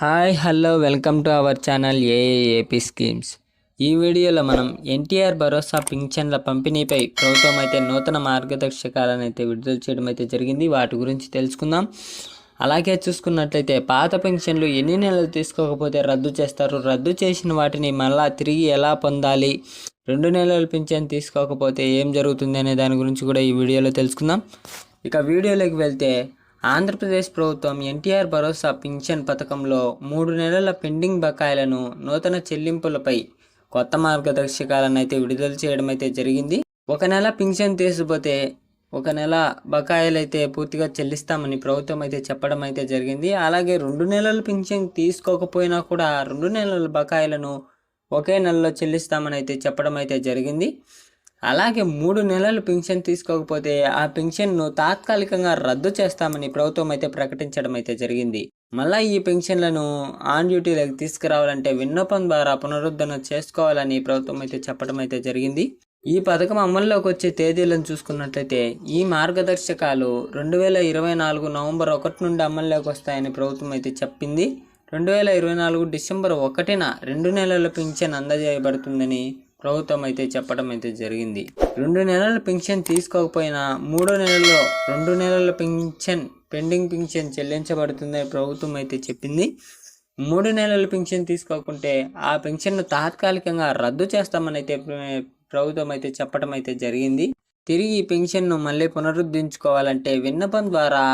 Hi hello welcome to our channel A A P schemes ఈ వీడియోలో మనం ఎన్టీఆర్ భరోసా పింఛన్ల పంపిణీపై ప్రభుత్వం అయితే నూతన మార్గదర్శకాలను అయితే విడుదల చేయడం అయితే జరిగింది. వాటి గురించి తెలుసుకుందాం. అలాగే చూసుకున్నట్లయితే పాత పెన్షన్లు ఎన్ని నెలలు తీసుకోకపోతే రద్దు చేస్తారు? రద్దు చేసిన వాటిని మళ్ళా తిరిగి ఎలా పొందాలి? రెండు నెలలు పింఛన్ తీసుకోకపోతే ఏం జరుగుతుంది అనే దాని గురించి కూడా ఈ వీడియోలో తెలుసుకుందాం. ఇక వీడియోలోకి వెళ్తే ఆంధ్రప్రదేశ్ ప్రభుత్వం ఎన్టీఆర్ భరోసా పింఛన్ పథకంలో మూడు నెలల పెండింగ్ బకాయిలను నూతన చెల్లింపులపై కొత్త మార్గదర్శకాలను అయితే విడుదల చేయడం అయితే జరిగింది. ఒక నెల పింఛన్ తీసిపోతే ఒక నెల బకాయిలు అయితే పూర్తిగా చెల్లిస్తామని ప్రభుత్వం అయితే చెప్పడం అయితే జరిగింది. అలాగే రెండు నెలల పింఛన్ తీసుకోకపోయినా కూడా రెండు నెలల బకాయిలను ఒకే నెలలో చెల్లిస్తామని అయితే చెప్పడం అయితే జరిగింది. అలాగే మూడు నెలలు పింఛన్ తీసుకోకపోతే ఆ పింఛన్ను తాత్కాలికంగా రద్దు చేస్తామని ప్రభుత్వం అయితే ప్రకటించడం అయితే జరిగింది. మళ్ళా ఈ పెన్షన్లను ఆన్ డ్యూటీలోకి తీసుకురావాలంటే విన్నపం ద్వారా పునరుద్ధరణ చేసుకోవాలని ప్రభుత్వం అయితే చెప్పడం అయితే జరిగింది. ఈ పథకం అమల్లోకి వచ్చే తేదీలను చూసుకున్నట్లయితే ఈ మార్గదర్శకాలు రెండు వేల ఇరవై నాలుగు నవంబర్ ఒకటి నుండి అమల్లోకి వస్తాయని ప్రభుత్వం అయితే చెప్పింది. రెండు వేల ఇరవై నాలుగు డిసెంబర్ ఒకటిన రెండు నెలల పింఛన్ అందజేయబడుతుందని ప్రభుత్వం అయితే చెప్పడం అయితే జరిగింది. రెండు నెలల పెన్షన్ తీసుకోకపోయినా మూడో నెలలో రెండు నెలల పెన్షన్ పెండింగ్ పెన్షన్ చెల్లించబడుతుందని ప్రభుత్వం అయితే చెప్పింది. మూడు నెలల పెన్షన్ తీసుకోకుంటే ఆ పెన్షన్ను తాత్కాలికంగా రద్దు చేస్తామని అయితే ప్రభుత్వం అయితే చెప్పడం అయితే జరిగింది. తిరిగి పెన్షన్ను మళ్ళీ పునరుద్ధరించుకోవాలంటే విన్నపం ద్వారా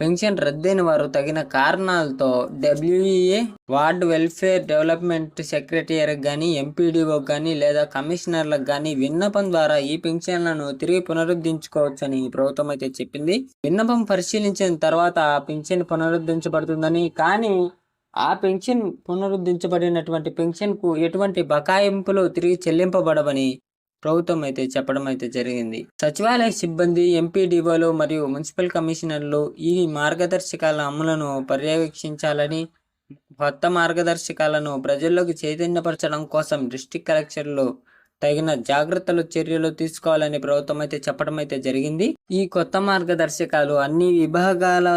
పెన్షన్ రద్దయిన వారు తగిన కారణాలతో డబ్ల్యూఈఏ వార్డ్ వెల్ఫేర్ డెవలప్మెంట్ సెక్రటరీకి కానీ ఎంపీడీఓకి కానీ లేదా కమిషనర్లకు కానీ విన్నపం ద్వారా ఈ పెన్షన్లను తిరిగి పునరుద్ధరించుకోవచ్చని ప్రభుత్వం అయితే చెప్పింది. విన్నపం పరిశీలించిన తర్వాత ఆ పెన్షన్ పునరుద్ధరించబడుతుందని కానీ ఆ పెన్షన్ పునరుద్ధరించబడినటువంటి పెన్షన్కు ఎటువంటి బకాయింపులు తిరిగి చెల్లింపబడవని ప్రభుత్వం అయితే చెప్పడం అయితే జరిగింది. సచివాలయ సిబ్బంది ఎంపీడీఓలు మరియు మున్సిపల్ కమిషనర్లు ఈ మార్గదర్శకాల అమలును పర్యవేక్షించాలని కొత్త మార్గదర్శకాలను ప్రజల్లోకి చైతన్యపరచడం కోసం డిస్టిక్ కలెక్టర్లు తగిన జాగ్రత్తలు చర్యలు తీసుకోవాలని ప్రభుత్వం అయితే చెప్పడం అయితే జరిగింది. ఈ కొత్త మార్గదర్శకాలు అన్ని విభాగాల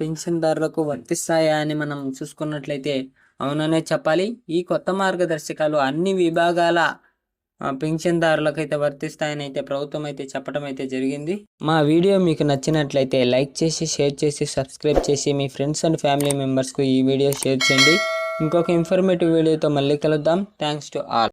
పెన్షన్దారులకు వర్తిస్తాయా అని మనం చూసుకున్నట్లయితే అవుననే చెప్పాలి. ఈ కొత్త మార్గదర్శకాలు అన్ని విభాగాల ఆ, అయితే వర్తిస్తాయని అయితే ప్రభుత్వం అయితే చెప్పడం అయితే జరిగింది. మా వీడియో మీకు నచ్చినట్లయితే లైక్ చేసి షేర్ చేసి సబ్స్క్రైబ్ చేసి మీ ఫ్రెండ్స్ అండ్ ఫ్యామిలీ మెంబర్స్కు ఈ వీడియో షేర్ చేయండి. ఇంకొక ఇన్ఫర్మేటివ్ వీడియోతో మళ్ళీ కలుద్దాం. Thanks to all.